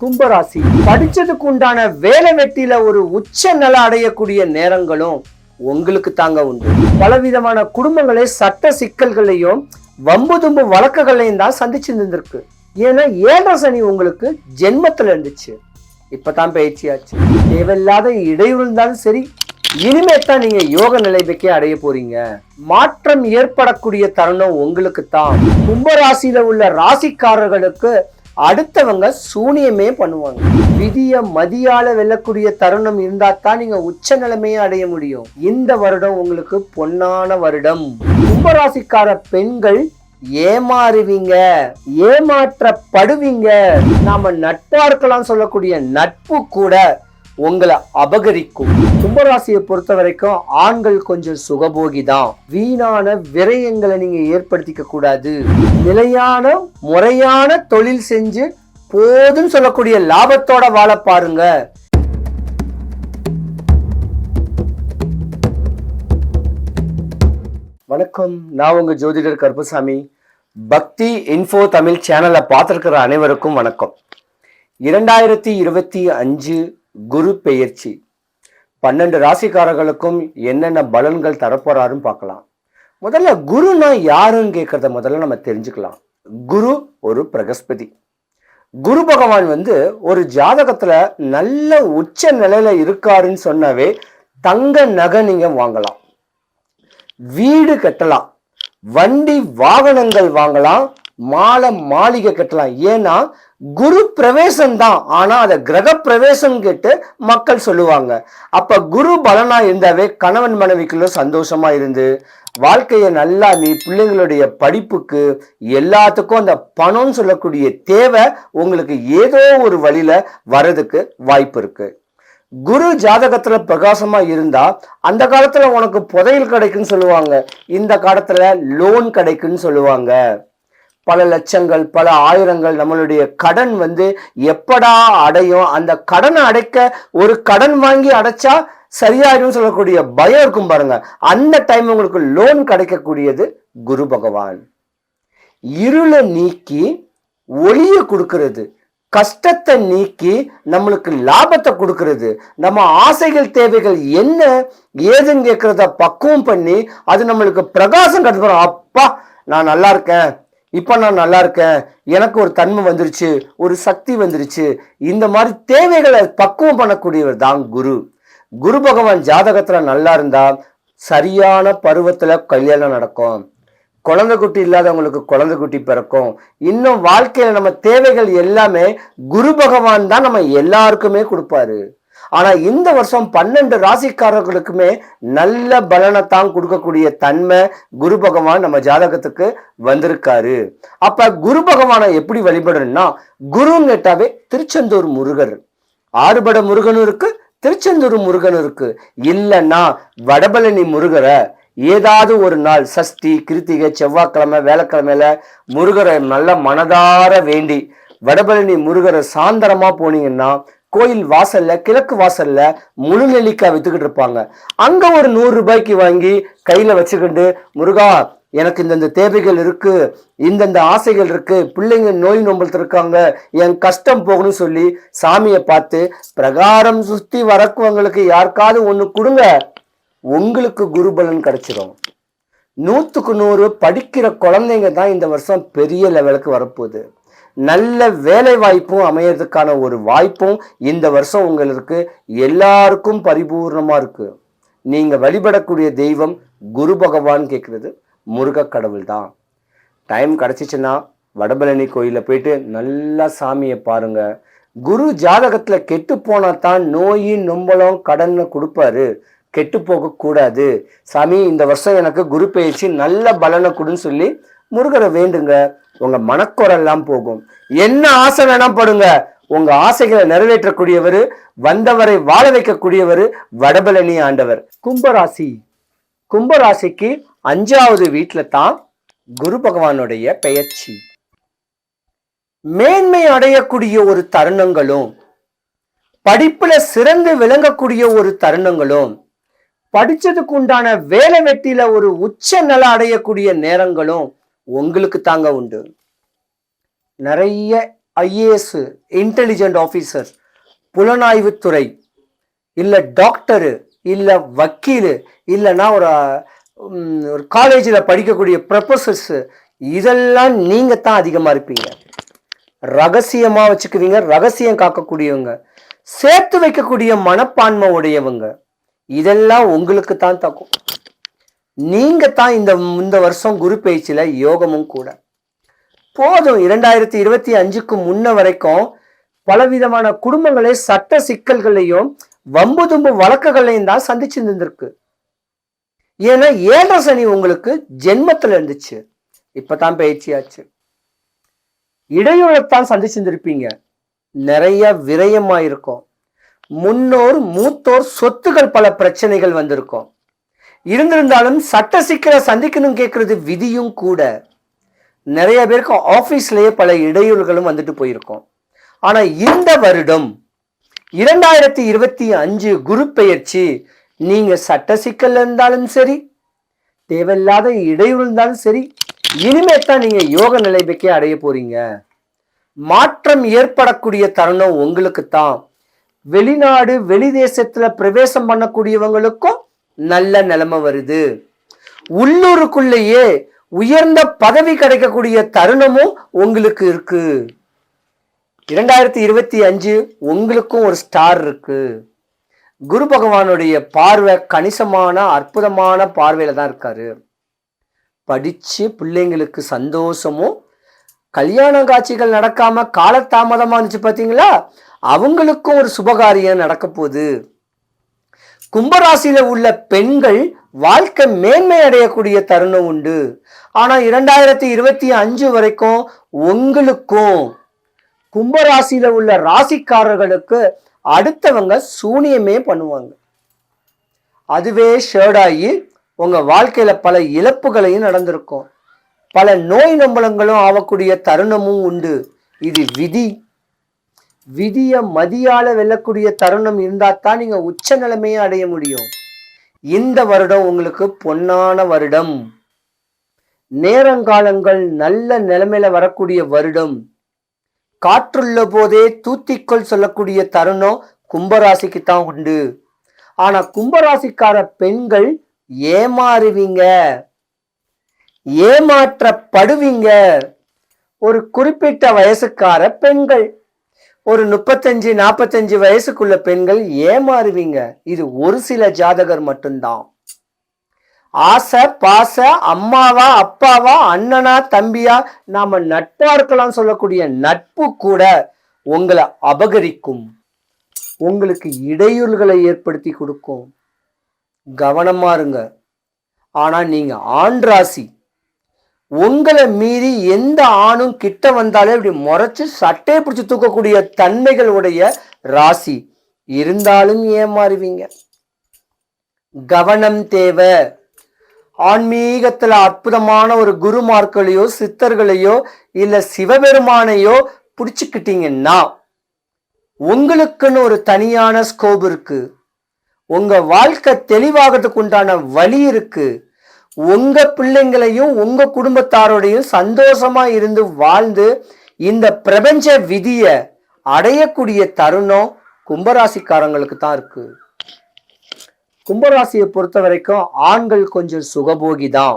கும்பராசி. படிச்சதுக்கு உண்டான வேலை வெட்டியில ஒரு உச்ச நிலை அடையக்கூடிய நேரங்களும் உங்களுக்கு தாங்க உண்டு. பலவிதமான குடும்பங்களை சட்ட சிக்கல்களையும் வம்பு தும்பு வழக்குகளையும் தான் சந்திச்சு இருந்திருக்கு. ஏன்னா ஏழரை சனி உங்களுக்கு ஜென்மத்துல இருந்துச்சு. இப்பதான் பயிற்சியாச்சு. தேவையில்லாத இடையூறு இருந்தாலும் சரி இனிமே தான் நீங்க யோக நிலைமைக்கே அடைய போறீங்க. மாற்றம் ஏற்படக்கூடிய தருணம் உங்களுக்கு தான் கும்பராசியில உள்ள ராசிக்காரர்களுக்கு அடுத்தவங்க சூனியமே பண்ணுவாங்க. விதிய மதியால வெல்லக்கூடிய தருணம் இருந்தா தான் நீங்க உச்ச நிலைமையை அடைய முடியும். இந்த வருடம் உங்களுக்கு பொன்னான வருடம். கும்பராசிக்கார பெண்கள் ஏமாறுவீங்க. ஏமாற்றப்படுவீங்க. நாம நட்பா இருக்கலாம் சொல்லக்கூடிய நட்பு கூட உங்களை அபகரிக்கும். கும்பராசியை பொறுத்த வரைக்கும் ஆண்கள் கொஞ்சம் சுகபோகி தான் வீணான விரயங்களை நீங்க ஏற்படுத்திக்க கூடாது. நிலையான முறையான தொழில் செஞ்சு போதும் சொல்லக்கூடிய லாபத்தோட வாழ பாருங்க. வணக்கம். நான் உங்க ஜோதிடர் கருப்பசாமி. பக்தி இன்ஃபோ தமிழ் சேனலை பார்த்துருக்கிற அனைவருக்கும் வணக்கம். இரண்டாயிரத்தி இருபத்தி அஞ்சு குரு பெயர்ச்சி. பன்னெண்டு ராசிக்காரர்களுக்கும் என்னென்ன பலன்கள் தரப்போறாருன்னு பார்க்கலாம். முதல்ல குருனா யாருன்னு கேட்கறத முதல்ல நம்ம தெரிஞ்சுக்கலாம். குரு ஒரு பிரகஸ்பதி. குரு பகவான் வந்து ஒரு ஜாதகத்துல நல்ல உச்ச நிலையில இருக்காருன்னு சொன்னாவே தங்க நகை நீங்க வாங்கலாம். வீடு கட்டலாம். வண்டி வாகனங்கள் வாங்கலாம். மாலை மாளிகை கட்டலாம். ஏன்னா குரு பிரவேசம் தான் ஆனா அதை கிரக பிரவேசம் கேட்டு மக்கள் சொல்லுவாங்க. அப்ப குரு பலனா இருந்தாவே கணவன் மனைவிக்குள்ள சந்தோஷமா இருந்து வாழ்க்கையை நல்லா நீ பிள்ளைங்களுடைய படிப்புக்கு எல்லாத்துக்கும் அந்த பணம்னு சொல்லக்கூடிய தேவை உங்களுக்கு ஏதோ ஒரு வழியில வர்றதுக்கு வாய்ப்பு இருக்கு. குரு ஜாதகத்துல பிரகாசமா இருந்தா அந்த காலத்துல உனக்கு புதையல் கிடைக்குன்னு சொல்லுவாங்க. இந்த காலத்துல லோன் கிடைக்குன்னு சொல்லுவாங்க. பல லட்சங்கள் பல ஆயிரங்கள் நம்மளுடைய கடன் வந்து எப்படா அடையும்? அந்த கடனை அடைக்க ஒரு கடன் வாங்கி அடைச்சா சரியாயிடும் சொல்லக்கூடிய பயம் இருக்கும் பாருங்க. அந்த டைம் உங்களுக்கு லோன் கிடைக்கக்கூடியது குரு பகவான். இருளை நீக்கி ஒளியை கொடுக்கிறது. கஷ்டத்தை நீக்கி நம்மளுக்கு லாபத்தை கொடுக்கறது. நம்ம ஆசைகள் தேவைகள் என்ன ஏதுன்னு கேட்கறத பக்குவம் பண்ணி அது நம்மளுக்கு பிரகாசம் கட்டுறோம் அப்பா நான் நல்லா இருக்கேன். இப்போ நான் நல்லா இருக்கேன். எனக்கு ஒரு தன்மை வந்துருச்சு ஒரு சக்தி வந்துருச்சு. இந்த மாதிரி தேவைகளை பக்குவம் பண்ணக்கூடியவர் தான் குரு. குரு பகவான் ஜாதகத்தில் நல்லா இருந்தால் சரியான பருவத்தில் கல்யாணம் நடக்கும். குழந்தை குட்டி இல்லாதவங்களுக்கு குழந்தை குட்டி பிறக்கும். இன்னும் வாழ்க்கையில் நம்ம தேவைகள் எல்லாமே குரு பகவான் தான் நம்ம எல்லாருக்குமே கொடுப்பாரு. ஆனா இந்த வருஷம் பன்னெண்டு ராசிக்காரர்களுக்குமே நல்ல பலனை தான் கொடுக்கக்கூடிய தன்மை குரு பகவான் நம்ம ஜாதகத்துக்கு வந்திருக்காரு. அப்ப குரு பகவானை எப்படி வழிபடணும்னா குருன்னு கேட்டாவே திருச்செந்தூர் முருகர். ஆறுபட முருகனும் இருக்கு திருச்செந்தூர் முருகன் இருக்கு. இல்லைன்னா வடபழனி முருகரை ஏதாவது ஒரு நாள் சஷ்டி கிருத்திகை செவ்வாய்க்கிழமை வேலைக்கிழமையில முருகரை நல்ல மனதார வேண்டி வடபழனி முருகரை சாந்தரமா போனீங்கன்னா கோயில் வாசல்ல கிழக்கு வாசல்ல முழு நெல்லிக்காய் வித்துக்கிட்டு இருப்பாங்க. அங்க ஒரு நூறு ரூபாய்க்கு வாங்கி கையில வச்சுக்கிட்டு முருகா எனக்கு இந்தந்த தேவைகள் இருக்கு இந்தந்த ஆசைகள் இருக்கு பிள்ளைங்க நோய் நொம்பலத்து இருக்காங்க என் கஷ்டம் போகணும்னு சொல்லி சாமியை பார்த்து பிரகாரம் சுத்தி வரக்குவங்களுக்கு யாருக்காவது ஒன்று கொடுங்க உங்களுக்கு குருபலன் கிடைச்சிடும் நூற்றுக்கு நூறு படிக்கிற குழந்தைங்க தான் இந்த வருஷம் பெரிய லெவலுக்கு வரப்போகுது. நல்ல வேலை வாய்ப்பும் அமையறதுக்கான ஒரு வாய்ப்பும் இந்த வருஷம் உங்களுக்கு எல்லாருக்கும் பரிபூர்ணமாக இருக்குது நீங்கள் வழிபடக்கூடிய தெய்வம் குரு பகவான் கேட்குறது முருக கடவுள் தான் டைம் கிடச்சிச்சின்னா வடபழனி கோயிலில் போயிட்டு நல்லா சாமியை பாருங்கள் குரு ஜாதகத்தில் கெட்டு போனால் தான் நோயின் நொம்பலம் கடன்னு கொடுப்பாரு. கெட்டு போகக்கூடாது. சாமி இந்த வருஷம் எனக்கு குரு பயிற்சி நல்ல பலனை கொடுன்னு சொல்லி முருகரை வேண்டுங்க. உங்க மனக்குறெல்லாம் போகும். என்ன ஆசை வேணா படுங்க. உங்க ஆசைகளை நிறைவேற்றக்கூடியவர் வந்தவரை வாழ வைக்கக்கூடியவர் வடபழனி ஆண்டவர். கும்பராசி. கும்பராசிக்கு அஞ்சாவது வீட்டில் தான் குரு பகவானுடைய பெயர்ச்சி. மேன்மை அடையக்கூடிய ஒரு தருணங்களும் படிப்புல சிறந்து விளங்கக்கூடிய ஒரு தருணங்களும் படிச்சதுக்கு உண்டான வேலை வெட்டியில ஒரு உச்ச நல அடையக்கூடிய நேரங்களும் உங்களுக்கு தாங்க உண்டு. நிறைய ஐஏஎஸ் இன்டெலிஜென்ட் ஆஃபீஸர் புலனாய்வுத்துறை இல்லை டாக்டரு இல்லை வக்கீல் இல்லைன்னா ஒரு ஒரு காலேஜில் படிக்கக்கூடிய ப்ரொஃபஸர்ஸு இதெல்லாம் நீங்கள் தான் அதிகமாக இருப்பீங்க. ரகசியமாக வச்சுக்குவீங்க ரகசியம் காக்கக்கூடியவங்க. சேர்த்து வைக்கக்கூடிய மனப்பான்மை உடையவங்க. இதெல்லாம் உங்களுக்கு தான் தக்கும். நீங்கள் தான் இந்த இந்த வருஷம் குரு பேச்சில் யோகமும் கூட. போதும் இரண்டாயிரத்தி இருபத்தி அஞ்சுக்கு முன்ன வரைக்கும் பலவிதமான குடும்பங்களை சட்ட சிக்கல்களையும் வம்பு தும்பு வழக்குகளையும் தான் சந்திச்சு இருந்திருக்கு ஏன்னா ஏழரை சனி உங்களுக்கு ஜென்மத்தில் இருந்துச்சு. இப்பதான் பயிற்சியாச்சு இடையூறத்தான் சந்திச்சிருந்திருப்பீங்க. நிறைய விரயமா இருக்கும் முன்னோர் மூத்தோர் சொத்துகள் பல பிரச்சனைகள் வந்திருக்கும். இருந்திருந்தாலும் சட்ட சிக்கலை சந்திக்கணும் கேட்குறது விதியும் கூட. நிறைய பேருக்கு ஆஃபீஸ்லேயே பல இடையூறுகளும் வந்துட்டு போயிருக்கோம். ஆனால் இந்த வருடம் இரண்டாயிரத்தி இருபத்தி அஞ்சு குரு பெயர்ச்சி நீங்கள் சட்ட சிக்கல் இருந்தாலும் சரி தேவையில்லாத இடையூறு இருந்தாலும் சரி இனிமே தான் நீங்கள் யோக நிலைமைக்கே அடைய போறீங்க. மாற்றம் ஏற்படக்கூடிய தருணம் உங்களுக்கு தான் வெளிநாடு வெளி தேசத்தில் பிரவேசம் பண்ணக்கூடியவங்களுக்கும் நல்ல நிலைமை வருது. உள்ளூருக்குள்ளேயே உயர்ந்த பதவி கிடைக்கக்கூடிய தருணமும் உங்களுக்கு இருக்கு. இரண்டாயிரத்தி இருபத்தி அஞ்சு உங்களுக்கும் ஒரு ஸ்டார் இருக்கு. குரு பகவானுடைய பார்வை கணிசமான அற்புதமான பார்வையில தான் இருக்காரு. படிச்சு பிள்ளைங்களுக்கு சந்தோஷமும் கல்யாண காட்சிகள் நடக்காம காலதாமதமா இருந்துச்சு பார்த்தீங்களா அவங்களுக்கும் ஒரு சுபகாரியம் நடக்க போகுது கும்பராசியில உள்ள பெண்கள் வாழ்க்கை மேன்மை அடையக்கூடிய தருணம் உண்டு. ஆனா இரண்டாயிரத்தி இருபத்தி அஞ்சு வரைக்கும் உங்களுக்கும் கும்பராசியில உள்ள ராசிக்காரர்களுக்கு அடுத்தவங்க சூனியமே பண்ணுவாங்க. அதுவே ஷேர்டாகி உங்க வாழ்க்கையில பல இழப்புகளையும் நடந்திருக்கும். பல நோய் நம்பலங்களும் ஆகக்கூடிய தருணமும் உண்டு. இது விதி. விதிய மதியால வெல்லக்கூடிய தருணம் இருந்தால் தான் நீங்க உச்ச நிலைமையை அடைய முடியும். இந்த வருடம் உங்களுக்கு பொன்னான வருடம். நேரங்காலங்கள் நல்ல நிலைமையில வரக்கூடிய வருடம். காற்றுள்ள போதே தூத்திக்கொள் சொல்லக்கூடிய தருணம் கும்பராசிக்கு தான் உண்டு. ஆனா கும்பராசிக்கார பெண்கள் ஏமாறுவீங்க. ஏமாற்றப்படுவீங்க. ஒரு குறிப்பிட்ட வயசுக்கார பெண்கள் ஒரு முப்பத்தஞ்சு நாற்பத்தஞ்சு வயசுக்குள்ள பெண்கள் ஏமாறுவீங்க. இது ஒரு சில ஜாதகர் மட்டும்தான். ஆசை பாச அம்மாவா அப்பாவா அண்ணனா தம்பியா நாம நட்பா இருக்கலாம் சொல்லக்கூடிய நட்பு கூட உங்களை அபகரிக்கும். உங்களுக்கு இடையூறுகளை ஏற்படுத்தி கொடுக்கும். கவனமா இருங்க. ஆனா நீங்க ஆண் ராசி உங்களை மீறி எந்த ஆணும் கிட்ட வந்தாலே இப்படி முறைச்சு சட்டையை பிடிச்சி தூக்கக்கூடிய தன்மைகள் உடைய ராசி. இருந்தாலும் ஏமாறுவீங்க. கவனம் தேவை. ஆன்மீகத்துல அற்புதமான ஒரு குருமார்களையோ சித்தர்களையோ இல்ல சிவபெருமானையோ பிடிச்சுக்கிட்டீங்கன்னா உங்களுக்குன்னு ஒரு தனியான ஸ்கோப் இருக்கு. உங்க வாழ்க்கை தெளிவாகிறதுக்கு உண்டான வழி இருக்கு. உங்க பிள்ளைங்களையும் உங்க குடும்பத்தாரோடையும் சந்தோஷமா இருந்து வாழ்ந்து இந்த பிரபஞ்ச விதிய அடையக்கூடிய தருணம் கும்பராசிக்காரங்களுக்கு தான் இருக்கு. கும்பராசியை பொறுத்த வரைக்கும் ஆண்கள் கொஞ்சம் சுகபோகி தான்.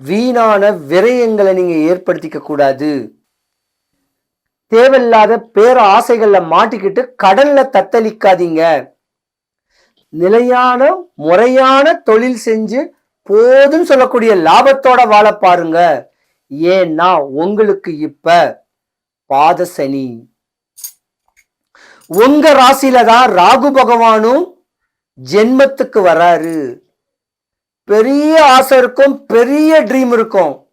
வீணான விரயங்களை நீங்க ஏற்படுத்திக்க கூடாது. தேவையில்லாத பேர ஆசைகள்ல மாட்டிக்கிட்டு கடல்ல தத்தளிக்காதீங்க. நிலையான முறையான தொழில் செஞ்சு போதும் சொல்லக்கூடிய லாபத்தோட வாழ பாருங்க. ஏன்னா உங்களுக்கு இப்ப பாத சனி. உங்க ராசியில தான் ராகு பகவானும் ஜென்மத்துக்கு வராரு. பெரிய ஆசை இருக்கும் பெரிய ட்ரீம் இருக்கும்.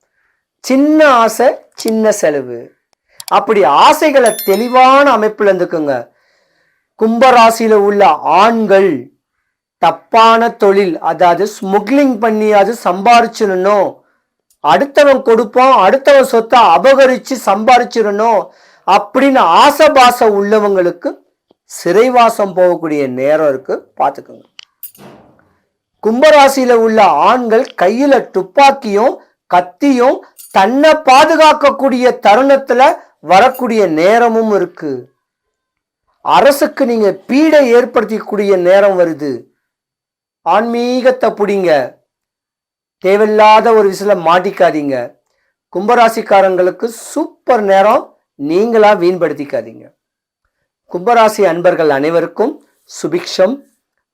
சின்ன ஆசை சின்ன செலவு. அப்படி ஆசைகளை தெளிவான அமைப்புல இருந்துக்குங்க. கும்பராசியில உள்ள ஆண்கள் தப்பான தொழில் அதாவது ஸ்முக்லிங் பண்ணி அது சம்பாரிச்சிடணும். அடுத்தவன் கொடுப்பான் அடுத்தவன் சொத்தை அபகரித்து சம்பாரிச்சிடணும் அப்படின்னு ஆசபாச உள்ளவங்களுக்கு சிறைவாசம் போகக்கூடிய நேரம் இருக்கு. பார்த்துக்கோங்க. கும்பராசியில உள்ள ஆண்கள் கையில துப்பாக்கியும் கத்தியும் தன்னை பாதுகாக்கக்கூடிய தருணத்துல வரக்கூடிய நேரமும் இருக்கு. அரசுக்கு நீங்க பீடை ஏற்படுத்தக்கூடிய நேரம் வருது. ஆன்மீகத்தை பிடிங்க. தேவையில்லாத ஒரு விசில மாட்டிக்காதீங்க. கும்பராசிக்காரங்களுக்கு சூப்பர் நேரம் நீங்களா வீண்படுத்திக்காதீங்க. கும்பராசி அன்பர்கள் அனைவருக்கும் சுபிக்ஷம்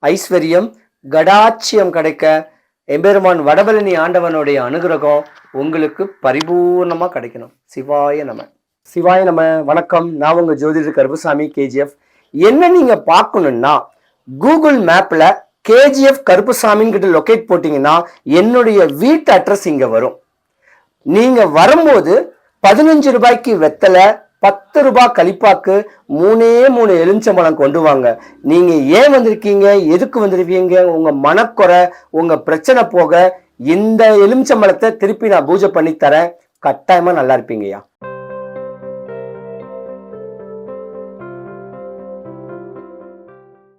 ஐஸ்வர்யம் கடாட்சியம் கிடைக்க எம்பெருமான் வடபழனி ஆண்டவனுடைய அனுகிரகம் உங்களுக்கு பரிபூர்ணமாக கிடைக்கணும். சிவாய நம. சிவாய நம. வணக்கம். நான் உங்கள் ஜோதிடர் கருப்புசாமி கேஜிஎஃப் என்ன நீங்கள் பார்க்கணுன்னா கூகுள் மேப்பில் கேஜிஎஃப் கருப்புசாமின்னு கிட்ட லொகேட் போட்டீங்கன்னா என்னுடைய வீட்டு அட்ரஸ் இங்கே வரும். நீங்கள் வரும்போது பதினஞ்சு ரூபாய்க்கு வெத்தலை பத்து ரூபாய் கழிப்பாக்கு மூணே மூணு எலுமிச்சம்பழம் கொண்டு வாங்க. நீங்க ஏன் வந்திருக்கீங்க? எதுக்கு வந்திருக்கீங்க? உங்க மனக்குறை உங்க பிரச்சனை போக இந்த எலுமிச்சம்பழத்தை திருப்பி நான் பூஜை பண்ணி தரேன். கட்டாயமா நல்லா இருப்பீங்கய்யா.